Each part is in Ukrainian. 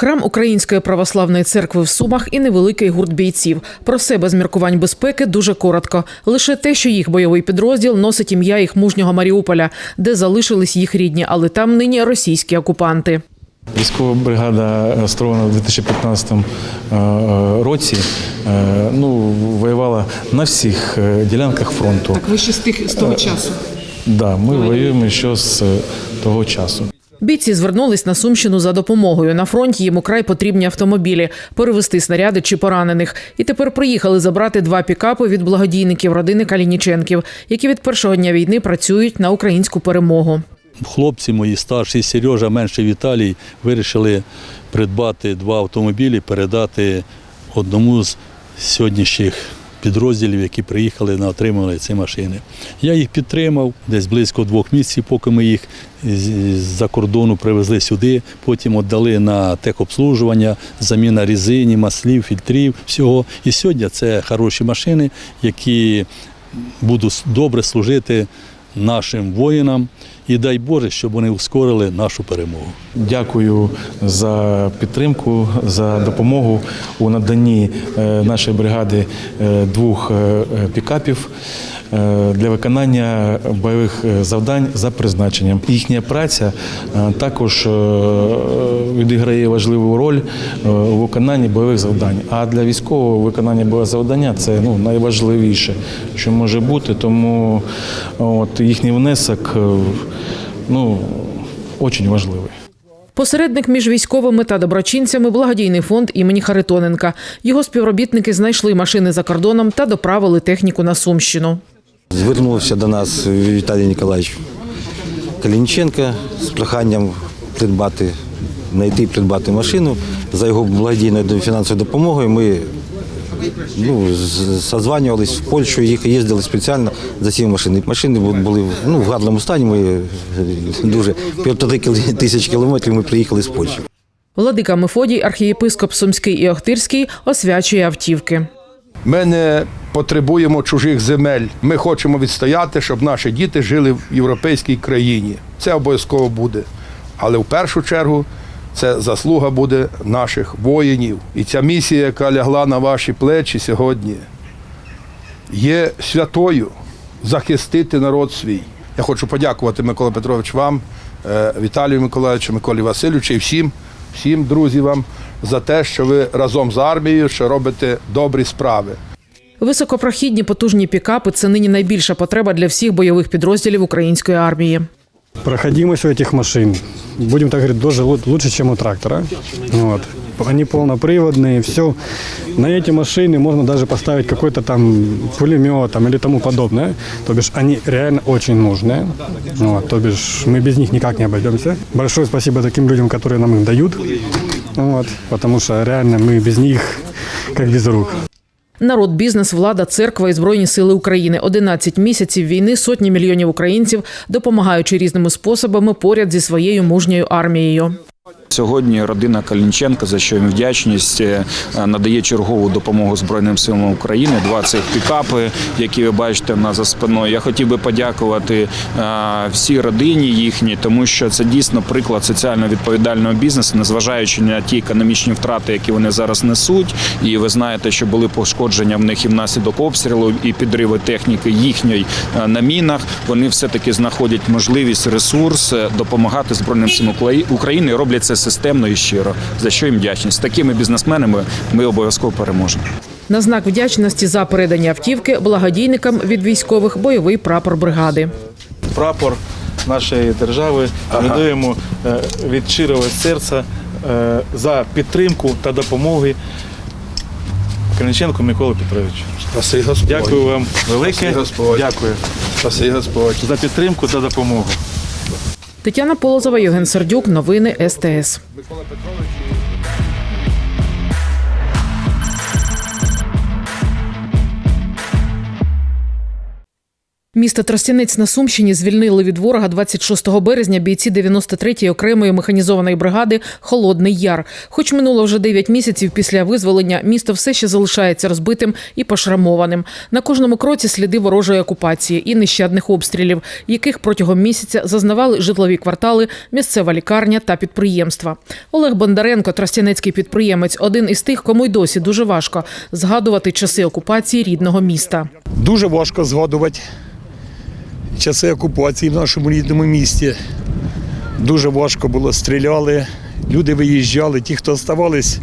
Храм Української православної церкви в Сумах і невеликий гурт бійців. Про себе з міркувань безпеки дуже коротко. Лише те, що їх бойовий підрозділ носить ім'я їх мужнього Маріуполя, де залишились їх рідні, але там нині російські окупанти. Військова бригада е, створена у 2015 е, році. Е, Ну, воювала на всіх е, ділянках фронту. ви ще з тих з того часу. Да, ми воюємо ще з е, того часу. Бійці звернулись на Сумщину за допомогою. На фронті їм украй потрібні автомобілі, перевезти снаряди чи поранених. І тепер приїхали забрати два пікапи від благодійників родини Калініченків, які від першого дня війни працюють на українську перемогу. Хлопці мої старший Сережа, менший Віталій вирішили придбати два автомобілі, передати одному з сьогоднішніх підрозділів, які приїхали на отримали ці машини. Я їх підтримав десь близько двох місяців, поки ми їх з-за кордону привезли сюди, потім віддали на техобслужування, заміна резині, маслів, фільтрів, всього. І сьогодні це хороші машини, які будуть добре служити нашим воїнам. І дай Боже, щоб вони ускорили нашу перемогу. Дякую за підтримку, за допомогу у наданні е, нашої бригади е, двох е, пікапів для виконання бойових е, завдань за призначенням. Їхня праця е, також е, відіграє важливу роль е, у виконанні бойових завдань. А для військового виконання бойових завдання це ну, найважливіше, що може бути. Тому от, їхній внесок е, ну, дуже важливий. Посередник між військовими та доброчинцями благодійний фонд імені Харитоненка. Його співробітники знайшли машини за кордоном та доправили техніку на Сумщину. Звернувся до нас Віталій Ніколаївич Калінченко з проханням придбати, знайти придбати машину. За його благодійною фінансовою допомогою ми ну, созванювались в Польщу, їх їздили спеціально за ці машини. Машини бу- були ну, в гарному стані. Ми дуже півтори тисяч кілометрів ми приїхали з Польщі. Владика Мефодій, архієпископ Сумський і Охтирський, освячує автівки. Ми не потребуємо чужих земель. Ми хочемо відстояти, щоб наші діти жили в європейській країні. Це обов'язково буде. Але в першу чергу це заслуга буде наших воїнів. І ця місія, яка лягла на ваші плечі сьогодні, є святою захистити народ свій. Я хочу подякувати Микола Петрович вам, е, Віталію Миколаївичу, Миколі Васильовичу і всім, всім друзі вам за те, що ви разом з армією що робите добрі справи. Високопрохідні потужні пікапи це нині найбільша потреба для всіх бойових підрозділів української армії. Проходимость у этих машин, будем так говорить, даже лу- лучше, чем у трактора. Вот. Они полноприводные, все. На эти машины можно даже поставить какой-то там пулемет там, или тому подобное. То бишь они реально очень нужные. Вот. То бишь мы без них никак не обойдемся. Большое спасибо таким людям, которые нам их дают. Вот. Потому что реально мы без них как без рук. Народ, бізнес, влада, церква і збройні сили України. 11 місяців війни, сотні мільйонів українців, допомагаючи різними способами поряд зі своєю мужньою армією. Сьогодні родина Калінченка, за що їм вдячність, е, надає чергову допомогу Збройним силам України. Два цих пікапи, які ви бачите в нас за спиною. Я хотів би подякувати е, всій родині їхній, тому що це дійсно приклад соціально відповідального бізнесу, незважаючи на ті економічні втрати, які вони зараз несуть. І ви знаєте, що були пошкодження в них і внаслідок обстрілу, і підриви техніки їхньої е, на мінах. Вони все таки знаходять можливість, ресурс допомагати збройним силам України. і Роблять це системно і щиро. За що їм вдячність. З такими бізнесменами ми обов'язково переможемо. На знак вдячності за передані автівки благодійникам від військових бойовий прапор бригади. прапор нашої держави. Надаємо е, від щирого серця е, за підтримку та допомоги Калінченку Миколі Петровичу. Спаси Господь. Дякую вам велике. Спаси Господь. Дякую Спаси Господь. за підтримку та допомогу. Тетяна Полозова, Євген Сердюк. Новини СТС. Місто Тростянець на Сумщині звільнили від ворога 26 березня бійці 93-ї окремої механізованої бригади Холодний Яр. Хоч минуло вже 9 місяців після визволення, місто все ще залишається розбитим і пошрамованим. На кожному кроці сліди ворожої окупації і нещадних обстрілів, яких протягом місяця зазнавали житлові квартали, місцева лікарня та підприємства. Олег Бондаренко, тростянецький підприємець, один із тих, кому й досі дуже важко згадувати часи окупації рідного міста. Дуже важко згадувати часи окупації в нашому рідному місті. Дуже важко було, стріляли, люди виїжджали, ті, хто оставались,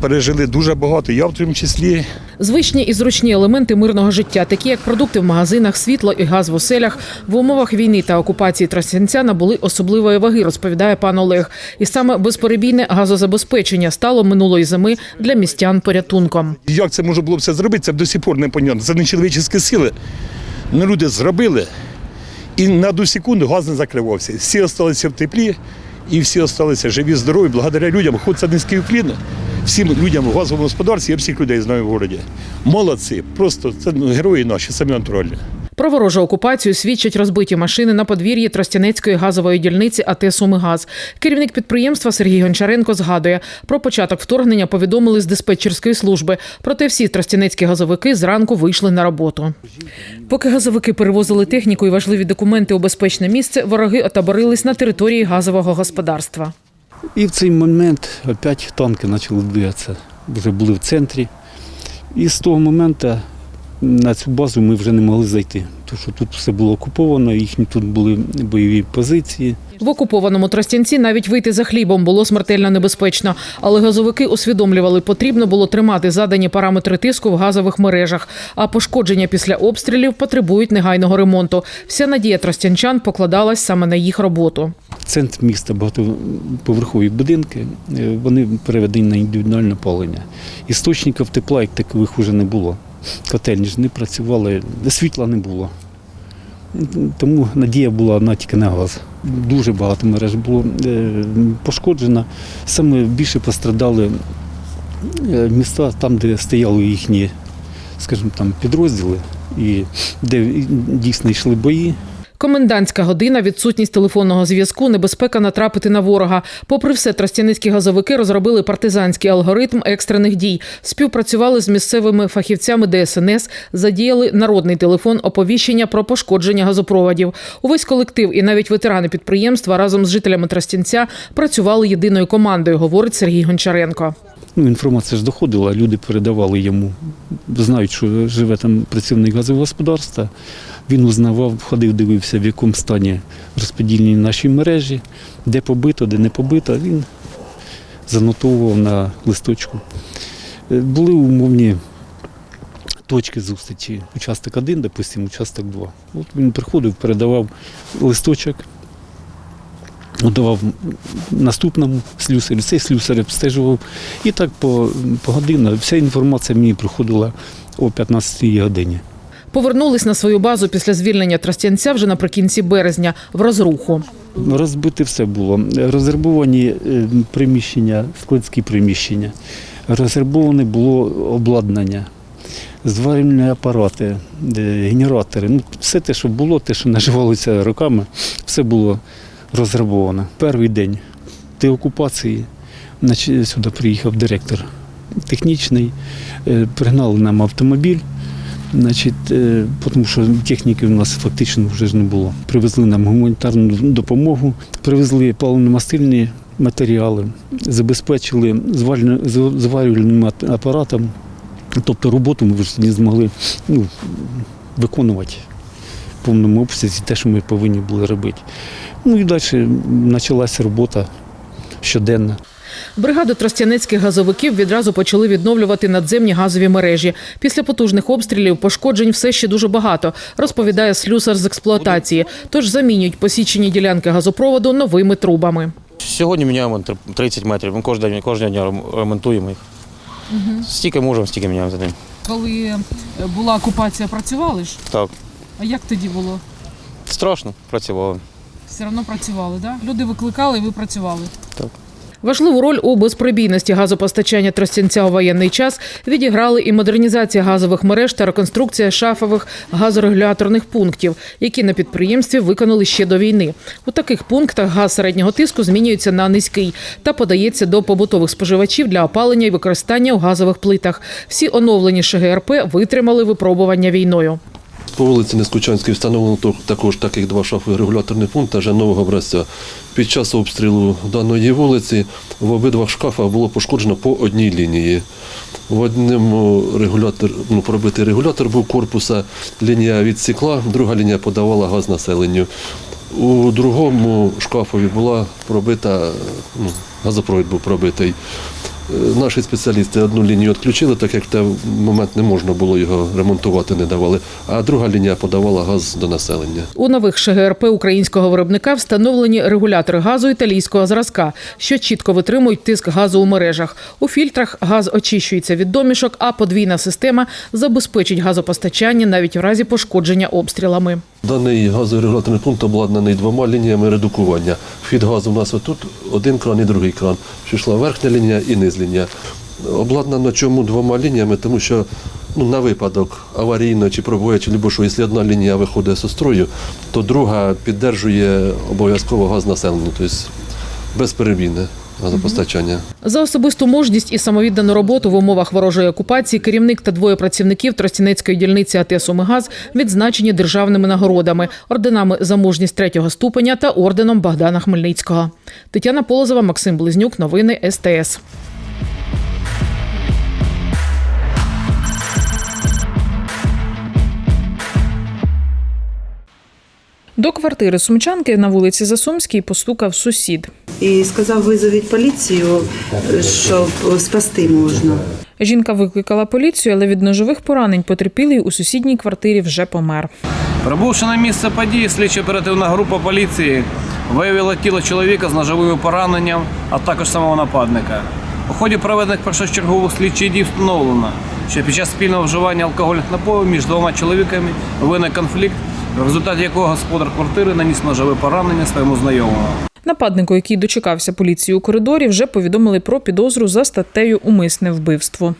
пережили дуже багато. Я в тому числі Звичні і зручні елементи мирного життя, такі як продукти в магазинах, світло і газ в оселях, в умовах війни та окупації Тростянця набули особливої ваги, розповідає пан Олег. І саме безперебійне газозабезпечення стало минулої зими для містян порятунком. як це можна було все зробити, це до сих пор не понятно. Це не чоловічі сили. Ну, люди зробили, і на одну секунду газ не закривався. Всі залишилися в теплі, і всі залишилися живі, здорові, благодаря людям. Хоч це низький уклін всім людям в газовому господарстві, я всіх людей знаю в місті. Молодці, просто це ну, герої наші, самі натуральні. Про ворожу окупацію свідчать розбиті машини на подвір'ї Тростянецької газової дільниці АТ «Сумигаз». Керівник підприємства Сергій Гончаренко згадує, про початок вторгнення повідомили з диспетчерської служби. Проте всі тростянецькі газовики зранку вийшли на роботу. Поки газовики перевозили техніку і важливі документи у безпечне місце, вороги отаборились на території газового господарства. І в цей момент опять танки почали двигатися. Вже були в центрі. І з того моменту на цю базу ми вже не могли зайти. Тому що тут все було окуповано, їхні тут були бойові позиції. В окупованому Тростянці навіть вийти за хлібом було смертельно небезпечно, але газовики усвідомлювали, потрібно було тримати задані параметри тиску в газових мережах. А пошкодження після обстрілів потребують негайного ремонту. Вся надія тростянчан покладалась саме на їх роботу. Центр міста, багатоповерхові будинки, е, вони переведені на індивідуальне палення. Істочників тепла, як такових, вже не було. Котельні ж не працювали, світла не було. Тому надія була на тільки на газ. Дуже багато мереж було е, пошкоджено. Саме більше пострадали е, міста там, де стояли їхні, скажімо, там підрозділи, і де дійсно йшли бої. Комендантська година, відсутність телефонного зв'язку, небезпека натрапити на ворога. Попри все, тростяницькі газовики розробили партизанський алгоритм екстрених дій, співпрацювали з місцевими фахівцями ДСНС, задіяли народний телефон оповіщення про пошкодження газопроводів. Увесь колектив і навіть ветерани підприємства разом з жителями Тростянця працювали єдиною командою, говорить Сергій Гончаренко. Ну, інформація ж доходила, люди передавали йому, знають, що живе там працівник газового господарства. Він узнавав, ходив, дивився, в якому стані розподільні наші мережі, де побито, де не побито. Він занотовував на листочку. Е, Були умовні точки зустрічі. Участок 1, допустимо, участок 2. От він приходив, передавав листочок, давав наступному слюсарю, цей слюсар обстежував. І так по, по годинах вся інформація мені приходила о 15-й годині. Повернулись на свою базу після звільнення Тростянця вже наприкінці березня в розруху. Розбите все було. Розрабовані е, приміщення, складські приміщення. Розрабоване було обладнання, зварювальні апарати, е, генератори. Ну, все те, що було, те, що наживалося роками, все було розрабовано. Перший день деокупації сюди приїхав директор технічний, е, пригнали нам автомобіль. Значить, е, тому що техніки в нас фактично вже ж не було. Привезли нам гуманітарну допомогу, привезли паливно-мастильні матеріали, забезпечили зварювальним- апаратом. Тобто роботу ми вже не змогли ну, виконувати в повному обсязі те, що ми повинні були робити. Ну і далі почалася робота щоденна. Бригаду тростянецьких газовиків відразу почали відновлювати надземні газові мережі. Після потужних обстрілів пошкоджень все ще дуже багато, розповідає слюсар з експлуатації. Тож замінюють посічені ділянки газопроводу новими трубами. Сьогодні міняємо тр- 30 метрів. Ми кожен день, кожного дня ремонтуємо їх. Стільки можемо, стільки міняємо за день. Коли була окупація, працювали ж? Так. А як тоді було? Страшно, працювали. Все одно працювали, да? Люди викликали, і ви працювали. Важливу роль у безпробійності газопостачання Тростянця у воєнний час відіграли і модернізація газових мереж та реконструкція шафових газорегуляторних пунктів, які на підприємстві виконали ще до війни. У таких пунктах газ середнього тиску змінюється на низький та подається до побутових споживачів для опалення і використання у газових плитах. Всі оновлені ШГРП витримали випробування війною. По вулиці Нескучанській встановлено також таких два шафових регуляторних пункти вже нового образця. Під час обстрілу даної вулиці в обидвах шкафах було пошкоджено по одній лінії. В одному регулятор, ну, пробитий регулятор був корпуса, лінія відсікла, друга лінія подавала газ населенню. У другому шкафові була пробита, ну, газопровід був пробитий. Е, Наші спеціалісти одну лінію відключили, так як в той момент не можна було його ремонтувати, не давали. А друга лінія подавала газ до населення. У нових ШГРП українського виробника встановлені регулятори газу італійського зразка, що чітко витримують тиск газу у мережах. У фільтрах газ очищується від домішок, а подвійна система забезпечить газопостачання навіть в разі пошкодження обстрілами. Даний газорегуляторний пункт обладнаний двома лініями редукування. Вхід газу у нас отут один кран і другий кран. Що йшла верхня лінія і низ лінія. Обладнано чому двома лініями, тому що ну, на випадок аварійно чи пробоя, чи любо що, якщо одна лінія виходить з строю, то друга піддержує обов'язково газ населення, тобто безперебійне газопостачання. За особисту мужність і самовіддану роботу в умовах ворожої окупації керівник та двоє працівників Тростянецької дільниці АТ «Сумигаз» відзначені державними нагородами, орденами за мужність третього ступеня та орденом Богдана Хмельницького. Тетяна Полозова, Максим Близнюк. Новини СТС. До квартири сумчанки на вулиці Засумській постукав сусід. і сказав, визовіть поліцію, щоб спасти можна. Жінка викликала поліцію, але від ножових поранень потерпілий у сусідній квартирі вже помер. Прибувши на місце події, слідчо-оперативна група поліції виявила тіло чоловіка з ножовим пораненням, а також самого нападника. У ході проведених першочергових слідчих дій встановлено, що під час спільного вживання алкогольних напоїв між двома чоловіками виник конфлікт, в результаті якого господар квартири наніс ножове поранення своєму знайомому. Нападнику, який дочекався поліції у коридорі, вже повідомили про підозру за статтею Умисне вбивство.